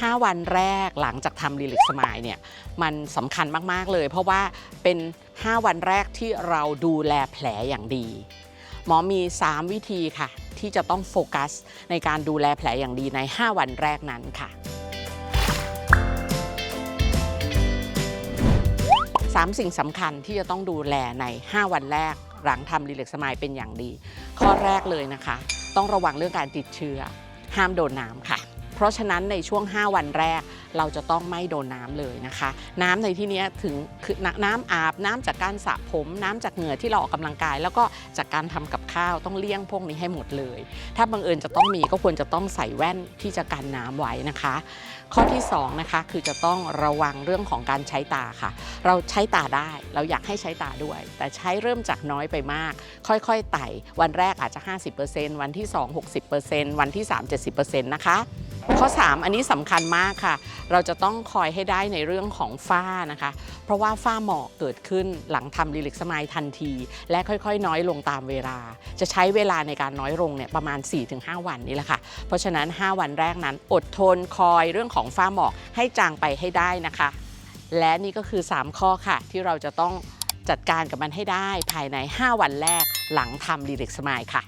5 วันแรกหลังจากทำรีลิกสมายเนี่ยมันสำคัญมาก ๆ เลย เพราะว่าเป็น 5 วันแรกที่เราดูแลแผลอย่างดี หมอมี 3 วิธีค่ะ ที่จะต้องโฟกัส ในการดูแลแผลอย่างดีใน 5 วันแรกนั้นค่ะ 3 สิ่งสำคัญที่จะต้องดูแลใน 5 วันแรกหลังทำรีเล็กสมายเป็นอย่างดี ข้อแรกเลยนะคะ ต้องระวังเรื่องการติดเชื้อ ห้ามโดนน้ำค่ะ เพราะฉะนั้นในช่วง 5 วันแรกเราจะต้องไม่โดนน้ำเลยนะคะ น้ำในที่นี้ถึงคือน้ำอาบน้ำจากการสระผม น้ำจากเหงื่อที่เราออกกำลังกาย แล้วก็จากการทำกับข้าวต้องเลี่ยงพวกนี้ให้หมดเลย ถ้าบังเอิญจะต้องมีก็ควรจะต้องใส่แว่นที่จะกันน้ำไว้นะคะ ข้อที่สองนะคะคือจะต้องระวังเรื่องของการใช้ตาค่ะ เราใช้ตาได้ เราอยากให้ใช้ตาด้วย แต่ใช้เริ่มจากน้อยไปมาก ค่อยๆไต่วันแรกอาจจะ 50%วันที่ 2 60%วันที่ 3 70%นะคะ ข้อ 3 อันนี้สำคัญมากค่ะ เราจะต้องคอยให้ได้ในเรื่องของฝ้านะคะ เพราะว่าฝ้าหมอกเกิดขึ้นหลังทำรีลิกสมายทันที และค่อยๆ น้อยลงตามเวลา จะใช้เวลาในการน้อยลงเนี่ยประมาณ 4-5 วันนี่แหละค่ะ เพราะฉะนั้น 5 วันแรกนั้น อดทนคอยเรื่องของฝ้าหมอกให้จางไปให้ได้นะคะ และนี่ก็คือ 3 ข้อค่ะ ที่เราจะต้องจัดการกับมันให้ได้ภายใน 5 วันแรกหลังทำรีลิกสมายค่ะ